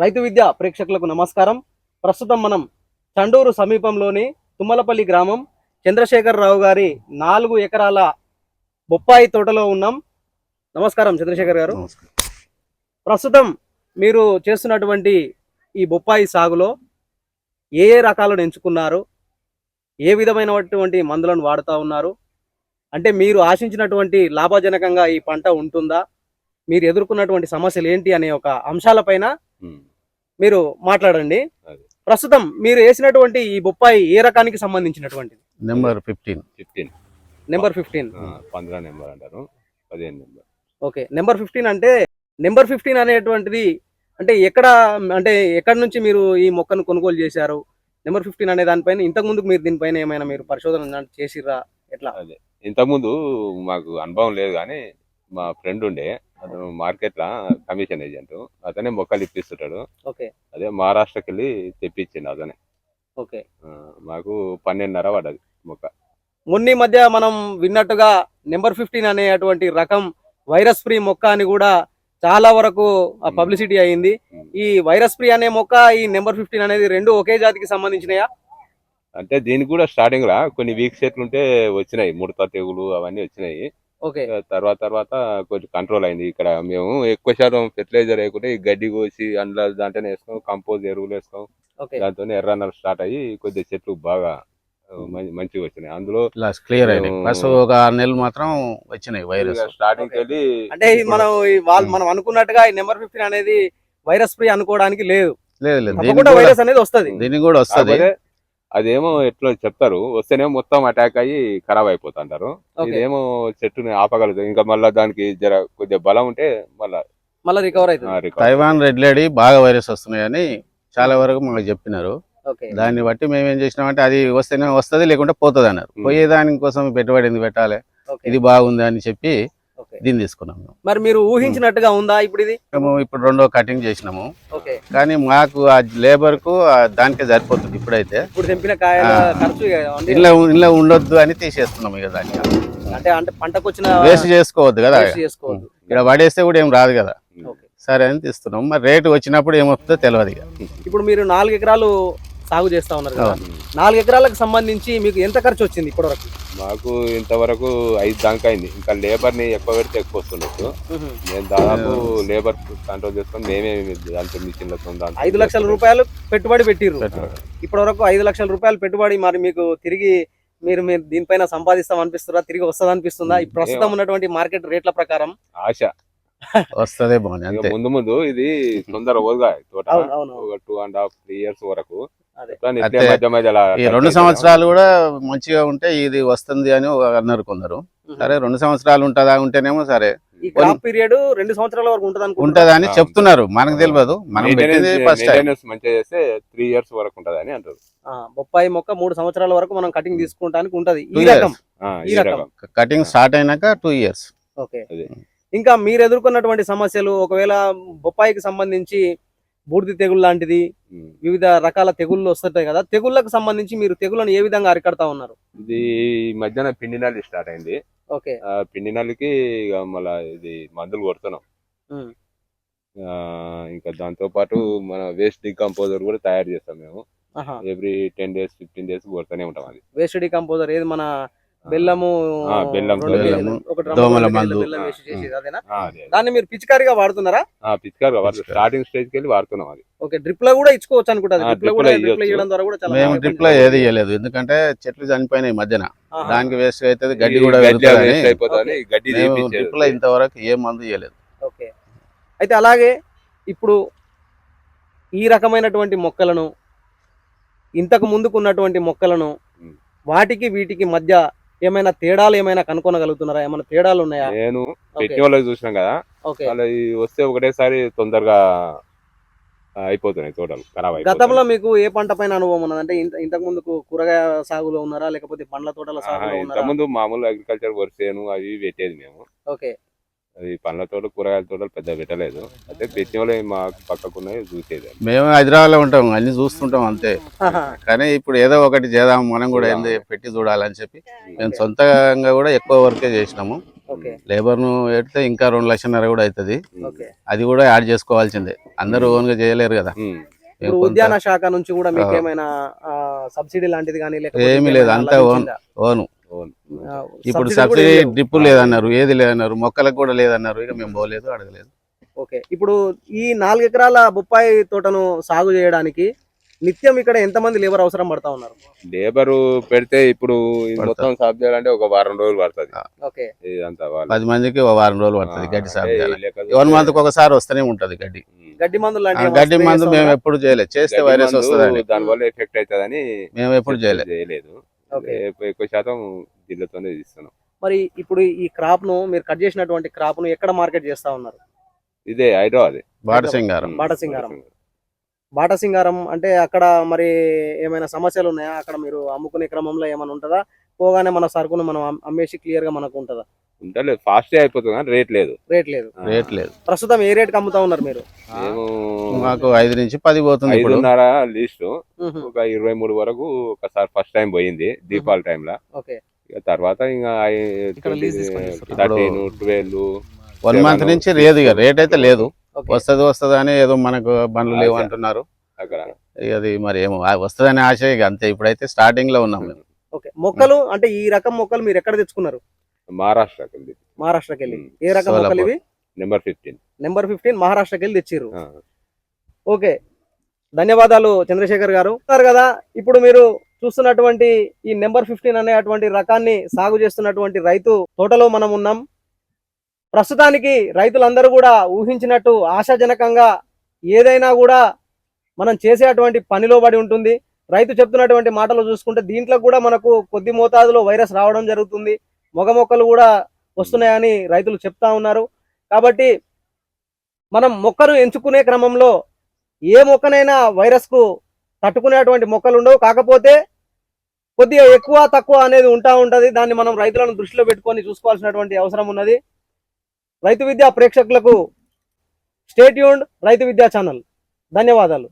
రైతు విద్య ప్రేక్షకులకు నమస్కారం. ప్రస్తుతం మనం చండూరు సమీపంలోని తుమ్మలపల్లి గ్రామం చంద్రశేఖర్ రావు గారి నాలుగు ఎకరాల బొప్పాయి తోటలో ఉన్నాం. నమస్కారం చంద్రశేఖర్ గారు. నమస్కారం. ప్రస్తుతం మీరు చేస్తున్నటువంటి ఈ బొప్పాయి సాగులో ఏ ఏ రకాలను ఎంచుకున్నారు? ఏ విధమైనటువంటి మందులను వాడుతూ ఉన్నారు? అంటే మీరు ఆశించినటువంటి లాభజనకంగా ఈ పంట ఉంటుందా? మీరు ఎదుర్కొన్నటువంటి సమస్యలు ఏంటి అనే ఒక అంశాలపైన. మీరు మాట్లాడండి. అదే. ప్రస్తుతం మీరు వేసినటువంటి ఈ బొప్పాయి ఏ రకానికి సంబంధించినటువంటిది? Number fifteen. Fifteen. Number fifteen. పంద్రా number అంటారు. పదిహేను నెంబర్. ఓకే నెంబర్ ఫిఫ్టీన్ అంటే నెంబర్ ఫిఫ్టీన్ అనేటువంటిది అంటే ఎక్కడ అంటే ఎక్కడి నుంచి మీరు ఈ మొక్కను కొనుగోలు చేశారు? నెంబర్ ఫిఫ్టీన్ అనే దానిపైన ఇంతకు ముందుకు మీరు దీనిపైన ఏమైనా మీరు పరిశోధన చేసిర్రా? ఎట్లా? ఇంతకుముందు మాకు అనుభవం లేదు కానీ మా ఫ్రెండ్ ఉండే. అతను మార్కెట్లా కమిషన్ ఏజెంట్. అతనే మొక్కలు ఇప్పిస్తుంటాడు. ఓకే. అదే మహారాష్ట్రకి వెళ్ళి తెప్పించిండు అతనే. ఓకే. ఆ, మాకు పన్నెండున్నర పడ్డది మొక్క. మొన్న ఈ మధ్య మనం విన్నట్టుగా నెంబర్ ఫిఫ్టీన్ అనేటువంటి రకం వైరస్ ఫ్రీ మొక్క అని కూడా చాలా వరకు పబ్లిసిటీ అయింది. ఈ వైరస్ ఫ్రీ అనే మొక్క ఈ నెంబర్ ఫిఫ్టీన్ అనేది రెండు ఒకే జాతికి సంబంధించినయా? అంటే దీనికి కూడా స్టార్టింగ్ లా కొన్ని వీక్ సెట్లు ఉంటే వచ్చినాయి. ముడత తెగులు అవన్నీ వచ్చినాయి. ఓకే. తర్వాత తర్వాత కొంచెం కంట్రోల్ అయింది. ఇక్కడ మేము ఎక్కువ శాతం ఫెర్టిలైజర్ వేయకుంటే ఈ గడ్డి కోసి అందులో దాంట్లోనే వేసుకోం కంపోజ్ ఎరువులు వేసుకోం ఓకే. దాంతో ఎర్రన్నర స్టార్ట్ అయ్యి కొద్దిగా చెట్లు బాగా మంచిగా వచ్చినాయి. అందులో క్లియర్ అయినాయి. ఒక ఆరు నెలలు మాత్రం వచ్చినాయి వైరస్ స్టార్టింగ్. వెళ్ళి అంటే మనం ఈ వాళ్ళు. మనం అనుకున్నట్టుగా ఈ నెంబర్ ఫిఫ్టీన్ అనేది వైరస్ ఫ్రీ అనుకోవడానికి లేదు. లేదు లేదు. వైరస్ అనేది వస్తది. దీనికి కూడా వస్తది. అదేమో ఎట్లా చెప్తారు వస్తేనేమో మొత్తం అటాక్ అయ్యి ఖరాబ్ అయిపోతుంటారు. ఇదేమో చెట్టుని ఆపగలుగుతుంది ఇంకా మళ్ళీ దానికి జర కొద్దిగా బలం ఉంటే మళ్ళా మళ్ళీ రికవర్ అవుతుంది. తైవాన్ రెడ్ లేడీ బాగా వైరస్ వస్తున్నాయని చాలా వరకు మాకు చెప్పినారు. దాన్ని బట్టి మేము ఏం చేసినామంటే అది వస్తేనే వస్తది లేకుంటే పోతుంది అన్నారు ఉమ్. పోయే దాని కోసం పెట్టుబడి ఎందుకు పెట్టాలి? ఇది బాగుంది అని చెప్పి దీన్ని తీసుకున్నాం. మరి మీరు ఊహించినట్టుగా ఉందా ఇప్పుడు ఇది? మేము ఇప్పుడు రెండో కటింగ్ చేసినాము. కానీ మాకు ఆ లేబర్కు దానికే సరిపోతుంది ఇప్పుడైతే. ఇప్పుడు తెంపిన కాయల ఆ. ఖర్చు. ఇంట్లో ఇంట్లో ఉండొద్దు అని తీసేస్తున్నాం ఇక దాన్ని. అంటే అంటే పంటకు వచ్చిన వేస్ట్ చేసుకోవద్దు కదా. చేసుకోవద్దు. ఇక్కడ పడేస్తే కూడా ఏం రాదు కదా. సరే అని తీస్తున్నాం. మరి రేటు వచ్చినప్పుడు ఏమొస్తుందో తెలియదు ఇప్పుడు మీరు నాలుగు ఎకరాలు సాగు చేస్తా ఉన్నారు కదా. నాలుగు ఎకరాలకు సంబంధించి మీకు ఎంత ఖర్చు వచ్చింది ఇప్పటి వరకు మాకు ఇంతవరకు ఐదు దాకా అయింది. ఇంకా లేబర్ని ఎక్కువ పెడితే ఎక్కువ వస్తుండొచ్చు నేను దాదాపు లేబర్ కంట్రోల్ చేసుకొని మేమే దాంతో మిషన్లతో దాంతో ఐదు లక్షల రూపాయలు పెట్టుబడి పెట్టిర్రు. పెట్టినారు. ఇప్పటి వరకు ఐదు లక్షల రూపాయలు పెట్టుబడి మరి మీకు తిరిగి మీరు మీరు దీనిపైన సంపాదిస్తాం అనిపిస్తుందా? తిరిగి వస్తుంది అనిపిస్తుందా? ఈ ప్రస్తుతం ఉన్నటువంటి మార్కెట్ రేట్ల ప్రకారం. ఆశ. వస్తదే ముందు ముందు ఇది తొందర ఓదుగా తోట. అవును అవును ఒక two and half three years వరకు. ఈ రెండు సంవత్సరాలు కూడా మంచిగా ఉంటే ఇది వస్తుంది అని అన్నారు కొందరు. సరే రెండు సంవత్సరాలు ఉంటుందా ఉంటేనేమో సరే. పీరియడ్ రెండు సంవత్సరాల వరకు ఉంటుంది ఉంటదని ఆ, చెప్తున్నారు. మనకు తెలియదు. మనం పెట్టింది ఫస్ట్ టైం మెయింటెనెన్స్ మంచిగా చేస్తే త్రీ ఇయర్స్ వరకు ఉంటది అని అంటారు. బొప్పాయి మొక్క మూడు సంవత్సరాల వరకు మనం కటింగ్ తీసుకుంటానికి ఉంటది. ఈ. రకం. ఈ రకం. కటింగ్ స్టార్ట్ అయినాక టూ ఇయర్స్ ఓకే. ఇంకా మీరు ఎదుర్కొన్నటువంటి సమస్యలు ఒకవేళ బొప్పాయికి సంబంధించి బూడిద తెగులు లాంటిది. వివిధ రకాల తెగుళ్ళు వస్తుంటాయి కదా. తెగుళ్ళకు సంబంధించి మీరు తెగులను ఏ విధంగా అరికడతా ఉన్నారు? ఇది ఈ మధ్యన పిండి నల్లి స్టార్ట్ అయింది. ఓకే. ఆ పిండి నల్లికి ఇక మళ్ళా ఇది మందులు కొడుతున్నాం. ఉమ్. ఆ, ఇంకా దాంతో పాటు మన వేస్ట్ డికంపోజర్ కూడా తయారు చేస్తాం మేము. ఆహా. Every ten days fifteen days కొడుతూనే ఉంటాం అది. వేస్ట్ డికంపోజర్ ఏది మన బెల్లము బెల్లం, దోమల మందు. దాన్ని మీరు పిచికారిగా వాడుతున్నారా? ఆ, పిచికారు పిచికారు. స్టార్టింగ్ స్టేజ్కి వెళ్ళి వాడుతున్నాం అది. ఓకే డ్రిప్లో కూడా ఇచ్చుకోవచ్చు అనుకుంటా డ్రిప్లో drip కూడా లో డ్రిప్లో ఇయ్యొచ్చు. ఇవ్వడం ద్వారా కూడా చాలా మేము బాగా డ్రిప్లో ఏది ఇవ్వలేదు ఎందుకంటే చెట్లు చనిపోయినాయి మధ్యన. దానికి వేస్ట్ అవుతుంది గడ్డి కూడా. డ్రిప్లో ఇంతవరకు ఏ మందు ఇవ్వలేదు ఓకే. అయితే అలాగే ఇప్పుడు ఈ రకమైనటువంటి మొక్కలను ఇంతకు ముందుకు ఉన్నటువంటి మొక్కలను. వాటికి వీటికి మధ్య ఏమైనా తేడాలు ఏమైనా కనుక్కోగలుగుతున్నారా ఏమైనా తేడాలు ఉన్నాయా? నేను పెట్టిన వాళ్ళకి చూసినాం కదా. ఓకే. అలా ఈ వస్తే ఒకటేసారి తొందరగా ఆ, అయిపోతున్నాయి తోటలు ఖరాబ్ గతంలో మీకు ఏ పంట పైన అనుభవం ఉన్నది? అంటే ఇంత ఇంతకు ముందుకు కూరగాయ సాగులో ఉన్నారా? లేకపోతే పండ్ల తోటల సాగులో ఉన్నారా? ఇంతకుముందు మామూలు అగ్రికల్చర్ వరిసేను అవి పెట్టేది మేము. ఓకే. అది పండ్ల తోట కూరగాయల తోటలు పెద్ద పెట్టలేదు. అయితే పెట్టిన వాళ్ళే మా పక్కకున్నాయి చూసేది. మేము హైదరాబాద్లో ఉంటాం అన్ని చూస్తుంటాం అంతే. కానీ ఇప్పుడు ఏదో ఒకటి చేద్దాం మనం కూడా ఏంది పెట్టి చూడాలని చెప్పి మేము సొంతంగా కూడా ఎక్కువ వర్కే చేసినాము. ఓకే. లేబర్ను పెడితే ఇంకా రెండు లక్షన్నర కూడా అవుతుంది. ఓకే. అది కూడా యాడ్ చేసుకోవాల్సిందే. అందరూ ఓన్గా చేయలేరు కదా. కొంత ఉద్యాన శాఖ నుంచి కూడా మీకు. ఏమైనా సబ్సిడీ లాంటిది కానీ ఏమీ లేదు, అంతా ఓన్. ఓను. ఇప్పుడు సబ్సిడీ డ్రిప్ లేదన్నారు ఏది లేదన్నారు మొక్కలకు కూడా లేదన్నారు ఇక మేము పోలేదు అడగలేదు. ఓకే. ఇప్పుడు ఈ నాలుగు ఎకరాల బొప్పాయి తోటను సాగు చేయడానికి నిత్యం ఇక్కడ ఎంతమంది లేబర్ అవసరం పడతా ఉన్నారు? లేబరు పెడితే ఇప్పుడు. మొత్తం సాఫ్ చేయాలంటే ఒక వారం రోజులు పడుతుంది. ఓకే. ఇదంతా వాళ్ళు. పది మందికి ఓ వారం రోజులు పడుతుంది గడ్డి సాగు చేయాలి. వన్ మంత్కి ఒకసారి వస్తూనే ఉంటది గడ్డి. గడ్డి లాంటివి గడ్డి మందు మేము చేస్తా ఎప్పుడు చేయలేదు. చేస్తే వైరస్ మందు వస్తుందని దాని వల్ల ఎఫెక్ట్ అవుతుందని మేము ఎప్పుడు చేయలేదు. చేయలేదు. ఎక్కువ- శాతం జిల్లాతోనే ఇస్తున్నాం మరి ఇప్పుడు ఈ క్రాప్ను మీరు కట్ చేసినటువంటి క్రాప్ను ఎక్కడ మార్కెట్ చేస్తా ఉన్నారు? ఇదే హైదరాబాద్. బాటసింగారం. బాటసింగారం. బాటసింగారం. అంటే అక్కడ మరి ఏమైనా సమస్యలు ఉన్నాయా? అక్కడ మీరు అమ్ముకునే క్రమంలో ఏమైనా ఉంటుందా? పోగానే మన సరుకును మనం అమ్- అమ్మేసి క్లియర్గా మనకు ఉంటుందా? ఉంటలేదు ఫాస్ట్ అయిపోతుంది కానీ రేట్ లేదు. రేట్ లేదు. రేట్ లేదు. ప్రస్తుతం ఏ రేట్ అమ్ముతా ఉన్నారు మీరు? మేము మాకు ఐదు నుంచి పది పోతుంది ఐదున్నర లిస్ట్. ఒక ఇరవై మూడు వరకు ఒకసారి ఫస్ట్ టైం పోయింది దీపావళి టైంలో ఓకే. ఇక తర్వాత ఇంకా. థర్టీన్ ట్వెల్వ్ వన్ మంత్ నుంచి లేదు ఇక. రేట్ అయితే లేదు. వస్తది వస్తది అని ఏదో మనకు బండ్లు లేవు అంటున్నారు. అక్కడ. అది మరి ఏమో. వస్తదని ఆశ ఇక అంతే. ఇప్పుడైతే స్టార్టింగ్లో ఉన్నాం మేము. ఓకే. మొక్కలు అంటే ఈ రకం మొక్కలు మీరు ఎక్కడ తెచ్చుకున్నారు? మహారాష్ట్రకి వెళ్ళి మహారాష్ట్రకి వెళ్ళి మ్మ్. ఏ రకం మొక్కలు ఇవి నెంబర్ ఫిఫ్టీన్. నెంబర్ ఫిఫ్టీన్ మహారాష్ట్రకి వెళ్ళి తెచ్చిర్రు ఓకే. ధన్యవాదాలు చంద్రశేఖర్ గారు. కదా ఇప్పుడు మీరు చూస్తున్నటువంటి ఈ నెంబర్ ఫిఫ్టీన్ అనేటువంటి రకాన్ని సాగు చేస్తున్నటువంటి రైతు తోటలో మనం ఉన్నాం. ప్రస్తుతానికి రైతులందరూ కూడా ఊహించినట్టు ఆశాజనకంగా ఏదైనా కూడా మనం చేసేటువంటి పనిలో పడి ఉంటుంది. రైతు చెప్తున్నటువంటి మాటలు చూసుకుంటే దీంట్లో కూడా మనకు కొద్ది మోతాదులో వైరస్ రావడం జరుగుతుంది. మొగ మొక్కలు కూడా వస్తున్నాయని రైతులు చెప్తా ఉన్నారు. కాబట్టి మనం మొక్కను ఎంచుకునే క్రమంలో ఏ మొక్కనైనా వైరస్కు తట్టుకునేటువంటి మొక్కలు ఉండవు. కాకపోతే కొద్దిగా ఎక్కువ తక్కువ అనేది ఉంటా ఉంటుంది. దాన్ని మనం రైతులను దృష్టిలో పెట్టుకొని చూసుకోవాల్సినటువంటి అవసరం ఉన్నది. రైతు విద్యా ప్రేక్షకులకు స్టేట్యూన్ రైతు విద్యా ఛానల్. ధన్యవాదాలు.